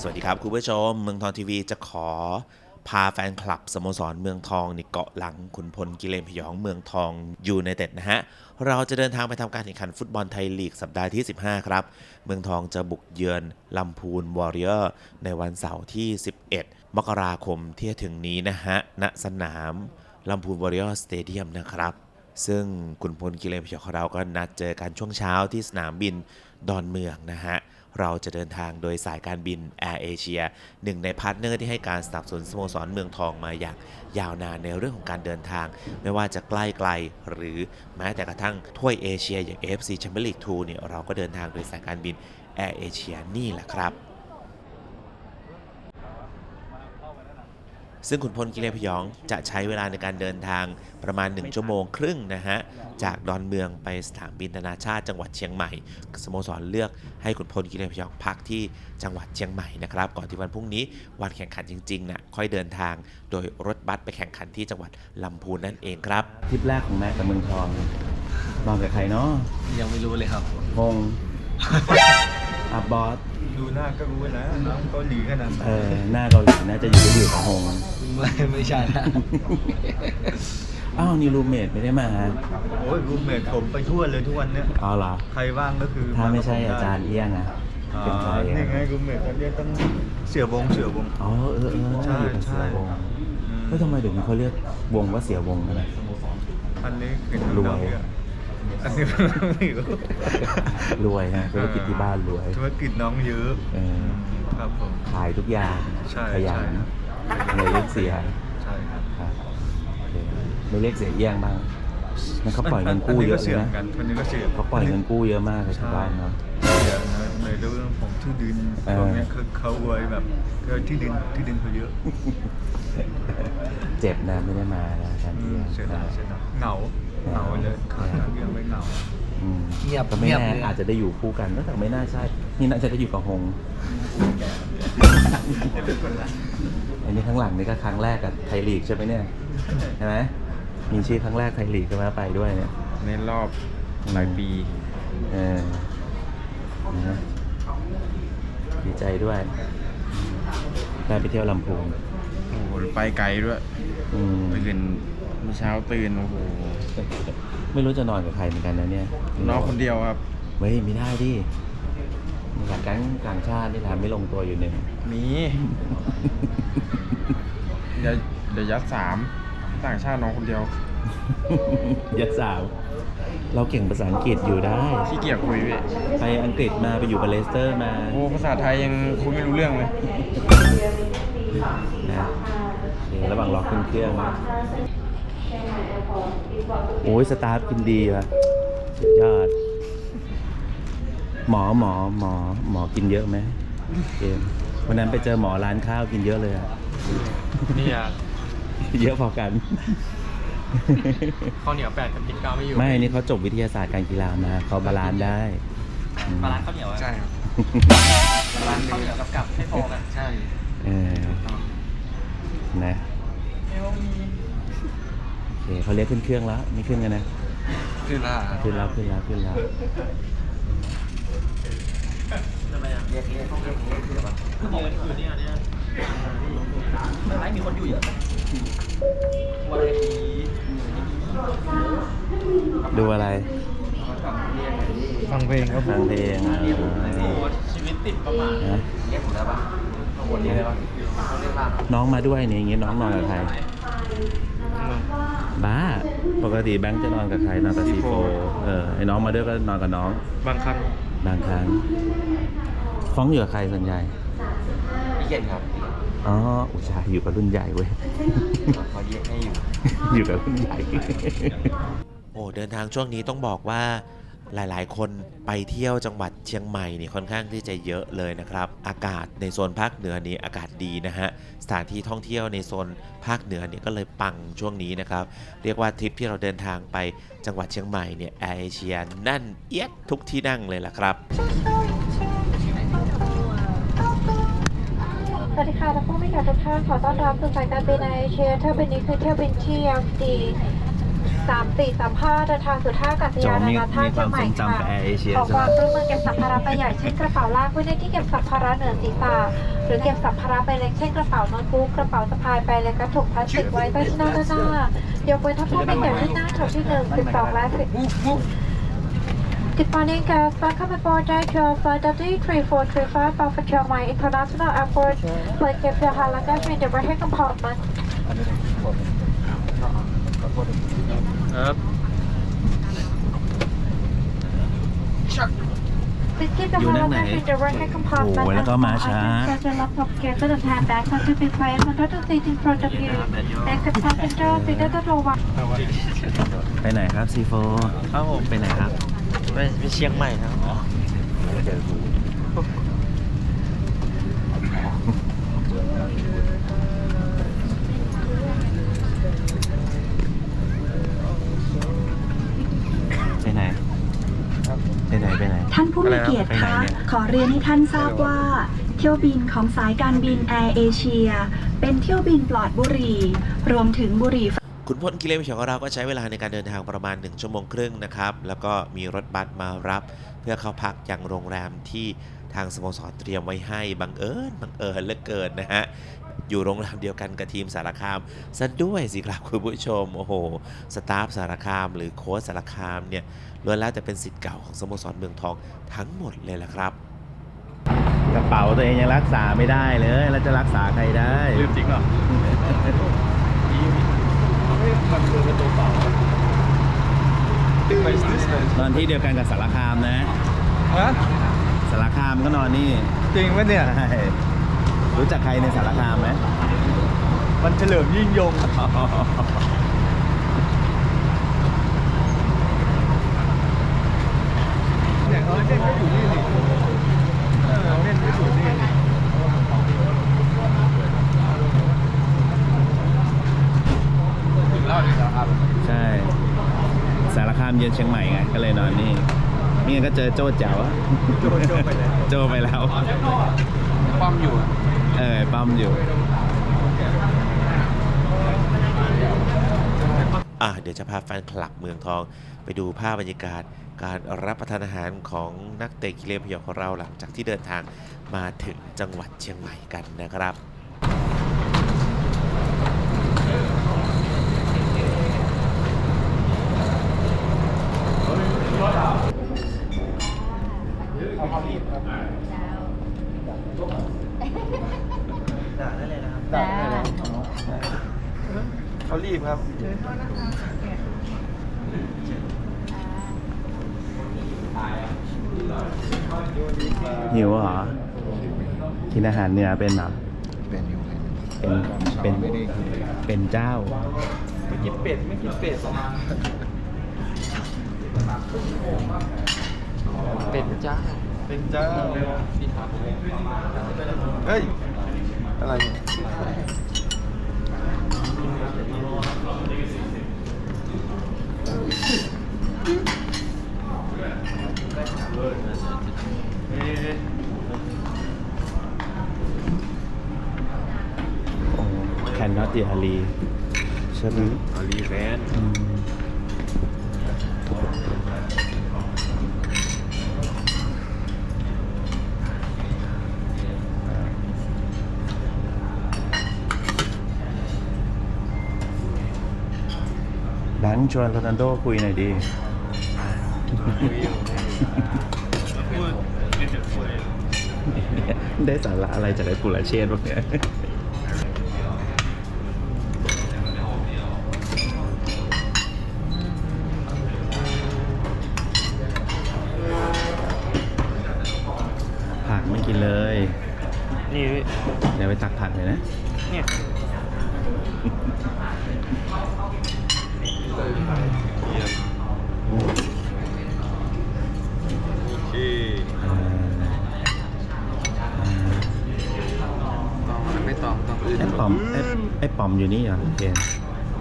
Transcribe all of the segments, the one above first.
สวัสดีครับคุณผู้ชม เมืองทองทีวีจะขอพาแฟนคลับสโมสรเมืองทองนี่เกาะหลังขุนพลกิเลนพยองเมืองทองยูไนเต็ดนะฮะ เราจะเดินทางไปทำการแข่งขันฟุตบอลไทยลีกสัปดาห์ที่ 15 ครับ เมืองทองจะบุกเยือนลำพูนวอริเออร์ ในวันเสาร์ที่ 11 มกราคมที่จะถึงนี้นะฮะ ณ สนามลำพูนวอริเออร์สเตเดียมนะครับ ซึ่งขุนพลกิเลนพยองของเราก็นัดเจอกันช่วงเช้าที่สนามบินดอนเมืองนะฮะ เราจะเดินทางโดยสายการบินแอร์เอเชียหนึ่งในพาร์ทเนอร์ที่ให้การสนับสนุนสโมสรเมืองทองมาอย่างยาวนานในเรื่องของการเดินทาง ไม่ว่าจะใกล้ไกลหรือแม้แต่กระทั่งถ้วยเอเชียอย่าง AFC Champions League 2เนี่ยเราก็เดินทางโดยสายการบินแอร์เอเชียนี่แหละครับ ซึ่งขุนพลกิเลนพยองจะใช้เวลาในการเดินทางประมาณ 1 ชั่วโมงครึ่งนะฮะ จากดอนเมืองไปสนามบินนานาชาติจังหวัดเชียงใหม่ สโมสรเลือกให้ขุนพลกิเลนพยองพักที่จังหวัดเชียงใหม่นะครับ ก่อนที่วันพรุ่งนี้วันแข่งขันจริงๆนะ่ะค่อยเดินทางโดยรถบัสไปแข่งขันที่จังหวัดลำพูนนั่นเองครับทริปแรกของแม่กับเมืองทองนอนกับใครเนาะยังไม่รู้เลยครับงงอับบอส ดูหน้าก็รู้นะน้องเกาหลีขนาดไหนเออหน้าเกาหลีน่าจะอยู่ที่อยู่กับฮงไม่ไม่ใช่นะอ้าวนี่รูเมทไม่ได้มาโอ้ยรูมเมทผมไปทั่วเลยทุกวันเนี้ยเอาเหรอใครว่างก็คือถ้าไม่ใช่กับผอาจารย์เอี้ยงอะอ่าเป็นใครนี่อะไงรูมเมทเขาเรียกต้องเสี่ยวงเสี่ยวงอ๋อเออเออใช่อยู่กับเสียวงอืมเฮ้ยทำไมเดี๋ยวนี้เขาเรียกวงว่าเสียวงกันนะอันนี้คือรวย น้องเนี่ยอันนี้ไม่รู้รวยฮะธุรกิจที่บ้านรวย ธุรกิจน้องเยอะเออ ครับผม ขายทุกอย่างใช่ขยันใช่เลยเรียกเสียใช่ครับครับโอเคไม่เรียกเสียเอี้ยงบ้างนั่นเขาปล่อยเงินกู้เยอะนเลนี้ยก็นะเสี่ยงกันคนนี้ก็เสี่ยงเขาปล่อยเงินกู้เยอะมากเลยชาวบ้านเนาะ เสี่ยงนะในเรื่องของที่ดินเออ ตรงเนี้ยคือเขารวยแบบคือที่ดินที่ดินเขาเยอะเจ็บนะไม่ได้มานะอาจารย์อืเอี้มยงเสียดายเสียดายเหงา เหงาเลยขาดน้ำยังไม่เหงาอืมเงียบก็ไม่เงียบแน่เลยอาจจะได้อยู่คู่กันแต่ไม่น่าใช่ นี่น่าจะได้อยู่กับฮงอันนี้ข้างหลังนี่ก็ครั้งแรกกับไทยลีกใช่ไหมเนี่ยใช่ไหมมีชื่อครั้งแรกไทยลีกก็มาไปด้วยเนี่ยในรอบหลายปีเออนะดีใจด้วยได้ไปเที่ยวลำพูนโอ้โหไปไกลด้วยอืมตื่นเมื่อ เช้าตื่นโอ้โหไม่รู้จะนอนกับใครเหมือนกันนะเนี่ยนอนคนเดียวครับเฮ้ยไม่ได้ดิมีหลักการต่างชาติที่ทำไม่ลงตัวอยู่หนึ่งมีเดี๋ยวเดี๋ยวยัดสามต่างชาตินอนคนเดียว ยัดสาวเราเก่งภาษาอังกฤษอยู่ได้ขี้เกียจคุยพี่ไปอังกฤษมาไปอยู่กับเลสเตอร์มาโอ้ภาษาไทยยังคุยไม่รู้เรื่องเลยนะโอเคระหว่างรอขึ้นเครื่องนะ โอ้ยสตาฟกินดีว่ะสุดยอด หมอหมอหมอหมอกินเยอะไหมเกมวันนั้นไปเจอหมอร้านข้าวกินเยอะเลยอะนี่อะเยอะพอกันข้าวเหนียวแปดกับพริกเก้าไม่อยู่ไม่นี่เขาจบวิทยาศาสตร์การกีฬามาเขาบาลานซ์ได้อืมปลาร้าข้าวเหนียวอะใช่ครับปลาร้าข้าวเหนียวกับกับให้พอกันใช่เออนะโอเค เขาเรียกขึ้นเครื่องแล้วไม่ขึ้นกันนะคือล่าขึ้นแล้วขึ้นแล้วขึ้นแล้วเรียกเรียกเรียกเรียกเรียกอยู่เนี่ยเนี่ยมันไม่มีคนอยู่เยอะวันนี้ดูอะไร ฟังเพลงครับผฟังมเพลงอะชีวิตติดประมาณนะเรียกผมได้ปะข้างบนนี้ได้ปะเขาเรียกว่าน้องมาด้วยนี่อย่างงี้น้องนอนกับใคร บ้า ปกติแบงค์จะนอนกับใครนอนกับซีโฟเออไอ้น้องมาด้วยก็นอนกับน้อง บางครั้งบางครั้ง ฟ้องอยู่กับใครส่วนใหญ่ พี่เก่งครับอ๋อ อุตส่าห์อยู่กับรุ่นใหญ่เว้ยขอเรียกให้อยู่ อยู่กับรุ่นใหญ่ โอ้เดินทางช่วงนี้ต้องบอกว่า หลายๆ คนไปเที่ยวจังหวัดเชียงใหม่นี่ค่อนข้างที่จะเยอะเลยนะครับ อากาศในโซนภาคเหนือนี่อากาศดีนะฮะสถานที่ท่องเที่ยวในโซนภาคเหนือเนี่ยก็เลยปังช่วงนี้นะครับ เรียกว่าทริปที่เราเดินทางไปจังหวัดเชียงใหม่เนี่ยแอร์เอเชียแน่นเอียดทุกที่นั่งเลยล่ะครับสวัสดีค่ะท่านผู้มีเกียรติทุกท่านขอต้อนรับสู่สายการบินแอร์เอเชียเที่ยวบินนี้คือเที่ยวบินที่ MD 3435เดินทางสู่ท่าอากาศโจยานมีนานาชามีติคเชีวายมงใหทม่รงจำค่ะกับแอร์เอเชียขอใช่คไหมวามร่วมมือเก็บสัมภาระใบใหญ่เช่นกระเป๋าลากไว้ในที่เก็บสัมภาระเหนือศีรษะหรือเก็บสัมภาระใบเล็กเช่นกระเป๋าโน้ตบุ๊กกระเป๋าสะพายใบเล็กกระถุงพลาสติกไว้ใต้ที่นั่งด้านหน้ายกเว้นถ้าผู้ไม่เกี่ยวที่นั่งแถวที่หนึ่งสิบสองและสิบ Good morning, guys. Welcome aboard JetBlue Flight W3435 bound for Chiang Mai International Airport. Please keep your hand luggage in the overhead compartment. ครับ Please keep your อยู่ hand นั่งไหน luggage in the overhead compartment. โอ้โหแล้วก็มาช้า Items your laptop, case, and handbag are to be placed under the seat in front of you. Exit passenger seated at the door. ไปไหนครับซีโฟครับผมไปไหนครับไปไปเชียงใหม่ครับเจอกู ไปไหนไปไหน ท่านผู้มีเกียรติไปไหนคะเนี่ย ขอเรียนให้ท่านทราบว่า เที่ยวบินของสายการบินแอร์เอเชียเป็นเที่ยวบินปลอดบุหรี่ รวมถึงบุหรี่ คุณพลกิเลนพยองของเราก็ใช้เวลาในการเดินทางประมาณ 1 ชั่วโมงครึ่งนะครับ แล้วก็มีรถบัสมารับ เพื่อเข้าพักยังโรงแรมที่ทางสโมสรเตรียมไว้ให้บังเอิญบังเอิญเหลือเกินนะฮะ อยู่โรงแรมเดียวกันกับทีมสารคามซะด้วยสิครับคุณผู้ชม โอ้โห สตาฟสารคาม หรือโค้ชสารคามเนี่ยล้วนแล้วแต่เป็นสิทธิ์เก่าของสโมสรเมืองทองทั้งหมดเลยละครับ กระเป๋าตัวเองยังรักษาไม่ได้เลย แล้วจะรักษาใครได้ ลืมจริงเหรอมันคือเป็นตัวเปล่าตึ้งไปซื้อเลยนอนที่เดียวกันกับสารคามนะ ฮะสารคามก็นอนนี่ จริงไหมเนี่ย ใช่ รู้จักใครในสารคามไหมมันเฉลิมยิ่งยง เนี่ยเขาเล่นก็อยู่นี่นี่เออเล่นก็อยู่นี่นี่ถึงเล่าดีสารครับใช่ สารคามเยือนเชียงใหม่ไง ก็เลยนอนนี่นี่ก็เจอโจ้แจ๋วอะโจ้โจ้ไปแล้ว โจ้ไปแล้ว ป้อมอยู่เออปั๊มอยู่ อะเดี๋ยวจะพาแฟนคลับเมืองทอง ไปดูภาพบรรยากาศ การรับประทานอาหารของนักเตะกิเลนพยองของเราหลังจากที่เดินทางมาถึงจังหวัดเชียงใหม่กันนะครับ เขารีบครับ หิวเหรอ กินอาหารเหนือเป็นเหรอเป็นอยู่เป็นเป็นเป็นเจ้าไม่กินเป็ดไม่กินเป็ดเป็นจ้าเป็นเจ้าเฮ้ยอะไรเนี่ย โอ้แคนนอ ตเดียอารีใช่ไหมอาลีแฟนอืมแบงค์ชวนโรนัลโดคุยหน่อยดี ได้สาระอะไรจากไอ้ปุระเชษฐ์พวกเนี้ย นี่เดี๋ยวไปตักผักเลยนะ เนี่ยโอเคอ่าอ่าไม่ตองต้องอื่นไอ้ปอมไอ้ไอ้ปอมอยู่นี่เหรอโอเค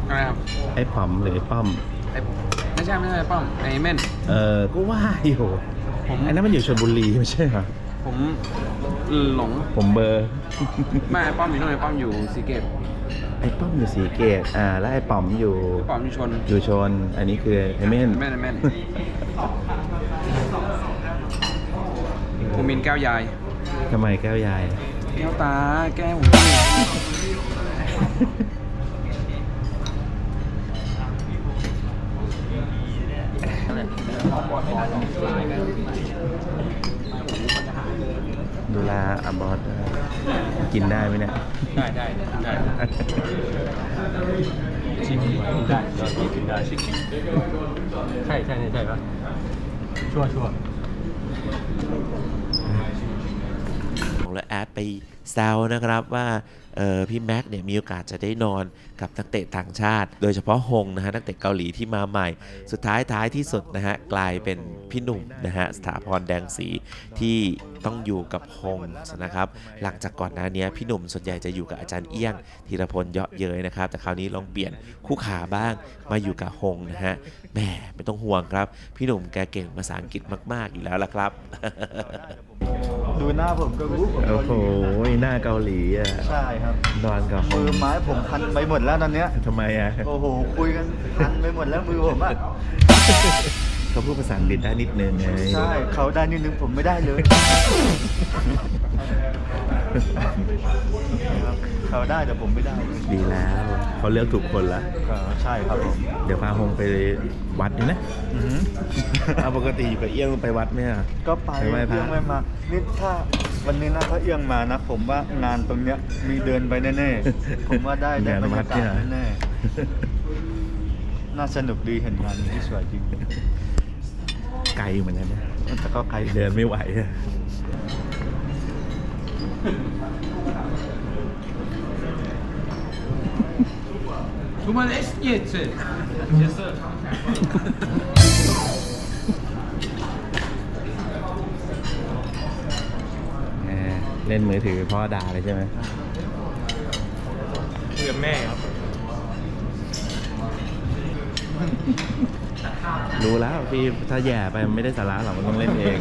อะไรครับ ไอ้ปอมหรือไอ้ป้อมไอ้ไม่ใช่ไม่ใช่ป้อมไอ้เม่นเออก็ว่าอยู่ผม ไอ้นั้นมันอยู่ชลบุรีไม่ใช่เหรอ ผมหลงผมเบอร์ไม่ไอ้ป้อมอยู่นู่นไอ้ป้อมอยู่ซีเกตไอ้ป้อมอยู่สีเกตอ่า แล้วไอ้ป๋อมอยู่ปอมอยู่ชนอยู่ชน อันนี้คือไอ้เม่นแม่นแม่นภูมินทร์แก้วยาย ทำไมแก้วยาย แก้วตา แก้วดูแลอาบอสกินได้ไหมเนี่ย ได้ได้ได้ชิคกินได้กินได้ชิคใช่ใช่ใช่ปะชัวชัวร์และแอดไป แซวนะครับว่าออพี่แม็กเนี่ยมีโอกาสจะได้นอนกับนักเตะต่างชาติ โดยเฉพาะฮงนะฮะนักเตะเกาหลีที่มาใหม่ สุดท้ายท้ายที่สุดนะฮะกลายเป็นพี่หนุ่มนะฮะสถาพรแดงศรีที่ต้องอยู่กับฮงนะครับ หลังจากก่อนหน้านี้พี่หนุ่มส่วนใหญ่จะอยู่กับอาจารย์เอี้ยงธีรพลเยาะเย้ยนะครับ แต่คราวนี้ลองเปลี่ยนคู่ขาบ้างมาอยู่กับฮงนะฮะแหมไม่ต้องห่วงครับ พี่หนุ่มแกเก่งภาษาอังกฤษมาก ๆ อยู่แล้วละครับ ดูหน้าผมก็รู้ผมโอ้โหหน้าเกาหลีอะใช่ครับ นอนกับมือไม้ผมพันไปหมดแล้วตอนเนี้ย ทำไมอะโอ้โห คุยกันพันไปหมดแล้วมือผมอะ เขาพูดภาษาอังกฤษได้นิดนึงไง ใช่ เขาได้นิดนึงผมไม่ได้เลย ครับเขาได้แต่ผมไม่ได้เลยดีแล้วเขาเลือกถูกคนละก็ใช่ครับผมเดี๋ยวพาฮงไปวัดดีนะอือหือเอาปกติอยู่กับเอี้ยงไปวัดไหมอะ ก็ไปไปไหว้พระเอื้องไม่มานี่ถ้าวันนี้นะถ้าเอื้องมานะ ผมว่างานตรงเนี้ยมีเดินไปแน่ๆผมว่าได้ได้งานบรรวัยาดกาเนี่ยศแน่ๆน่าสนุกดีเห็นงานที่สวยจริงไกลเหมือนกันนะแต่ก็ไกล เดินไม่ไหวอะ ทุกคนเอสเยส Yes sir แหมเล่นมือถือพ่อด่าเลยใช่ไหมคุยกับแม่ครับ รู้แล้วพี่ถ้าแย่ไปมันไม่ได้สาระหรอกมันต้องเล่นเอง